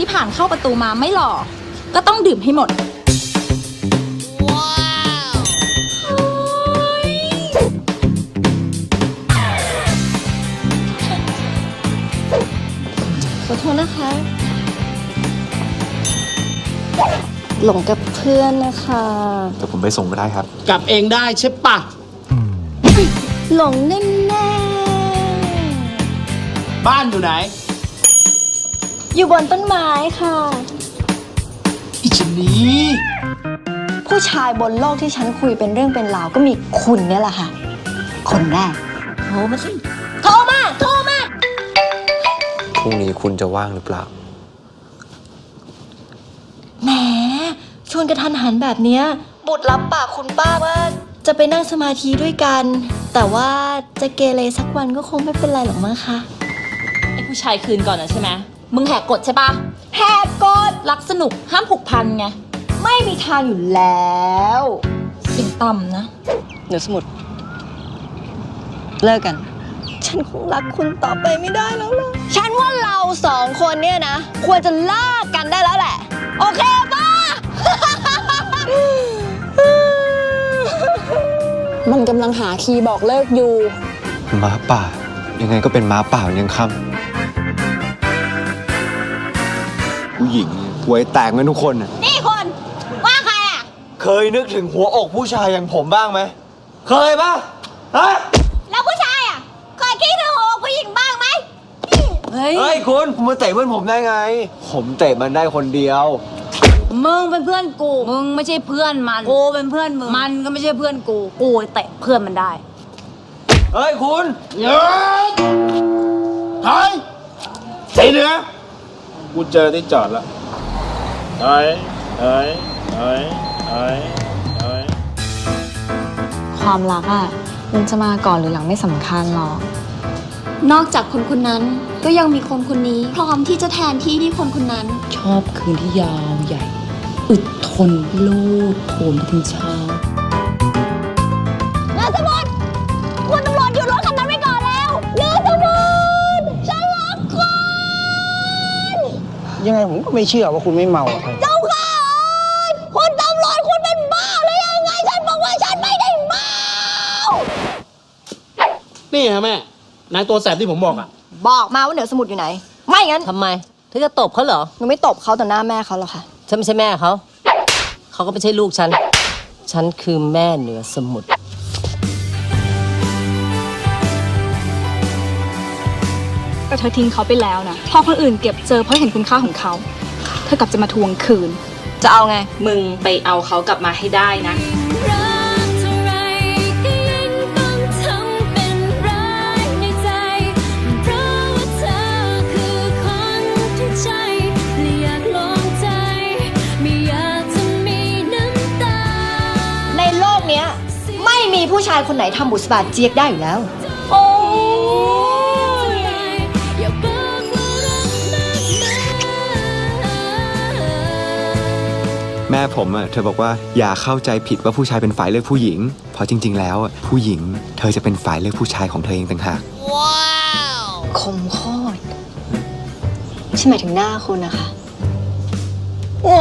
ที่ผ่านเข้าประตูมาไม่หล่อ ก็ต้องดื่มให้หมดขอโทษนะคะ หลงกับเพื่อนนะคะเดี๋ยวผมไปส่งก็ได้ครับ กลับเองได้ใช่ปะหลงแน่แน่บ้านอยู่ไหนๆ อยู่บนต้นไม้ค่ะ อิชนีผู้ชายบนโลกที่ฉันคุยเป็นเรื่องเป็นราวก็มีคุณเนี่ยแหละค่ะ คนแรกโทรมาสิโทรมา โทรมา พรุ่งนี้คุณจะว่างหรือเปล่า แหม ชวนกระทันหันแบบเนี้ย บุตรรับปากคุณป้าว่า จะไปนั่งสมาธิด้วยกัน แต่ว่าจะเกเรสักวันก็คงไม่เป็นไรหรอกมั้งคะ ไอ้ผู้ชายคืนก่อนนะใช่ไหม มึงแหกกฎใช่ปะแหกกฎรักสนุกห้ามผูกพันไง ไม่มีทางอยู่แล้วสิ่งต่ำนะ เดี๋ยวสมุด เลิกกัน ฉันคงรักคุณต่อไปไม่ได้แล้วล่ะ ฉันว่าเราสองคนเนี่ยนะ ควรจะเลิกกันได้แล้วแหละ โอเคป่ะ มันกำลังหาคีย์บอกเลิกอยู่ ม้าป่า ยังไงก็เป็นม้าป่ายังค่ำ ผู้หญิงหวยแตกไหมทุกคนน่ะนี่คนว่าใครอะ เคยนึกถึงหัวอกผู้ชายอย่างผมบ้างไหม เคยปะฮะ แล้วผู้ชายอะเคยคิดถึงหัวผู้หญิงบ้างไหมเฮ้ย เฮ้ยคุณคุณมาเตะเพื่อนผมได้ไง ผมเตะมันได้คนเดียว มึงเป็นเพื่อนกู มึงไม่ใช่เพื่อนมัน กูเป็นเพื่อนมึง มันก็ไม่ใช่เพื่อนกู กูเตะเพื่อนมันได้ เฮ้ยคุณ เยอะถอยใส่เหนือ กูเจอที่จอดแล้วถอยถอยถอยถอยถอยความรักอะมันจะมาก่อนหรือหลังไม่สำคัญหรอก นอกจากคนคนนั้นก็ยังมีคนคนนี้ พร้อมที่จะแทนที่ที่คนคนนั้น ชอบคืนที่ยาวใหญ่ อึดทนโลดโผนไปถึงเช้านา ยังไงผมก็ไม่เชื่อว่าคุณไม่เมาอะเจ้าค่ะคุณตำรวจคุณเป็นบ้าหรือยังไง ฉันบอกว่าฉันไม่ได้เมานี่ฮะแม่นางตัวแสบที่ผมบอกอะ บอกมาว่าเหนือสมุดอยู่ไหน ไม่งั้น ทำไมเธอจะตบเขาเหรอ หนูไม่ตบเขาต่อหน้าแม่เขาหรอกค่ะ ฉันไม่ใช่แม่เขา เขาก็ไม่ใช่ลูกฉัน ฉันคือแม่เหนือสมุทร เธอทิ้งเขาไปแล้วนะพอคนอื่นเก็บเจอเพราะเห็นคุณค่าของเขา เธอกลับจะมาทวงคืน จะเอาไง มึงไปเอาเขากลับมาให้ได้นะ ในโลกเนี้ย ไม่มีผู้ชายคนไหนทำบุษบาเจี๊ยกได้อยู่แล้ว โอ้ ผมอะเธอบอกว่าอย่าเข้าใจผิดว่าผู้ชายเป็นฝ่ายเลือกผู้หญิง เพราะจริง ๆ แล้วอะผู้หญิง เธอจะเป็นฝ่ายเลือกผู้ชายของเธอเองต่างหาก คมโคตรฉันหมายถึงหน้าคุณนะคะ โอ้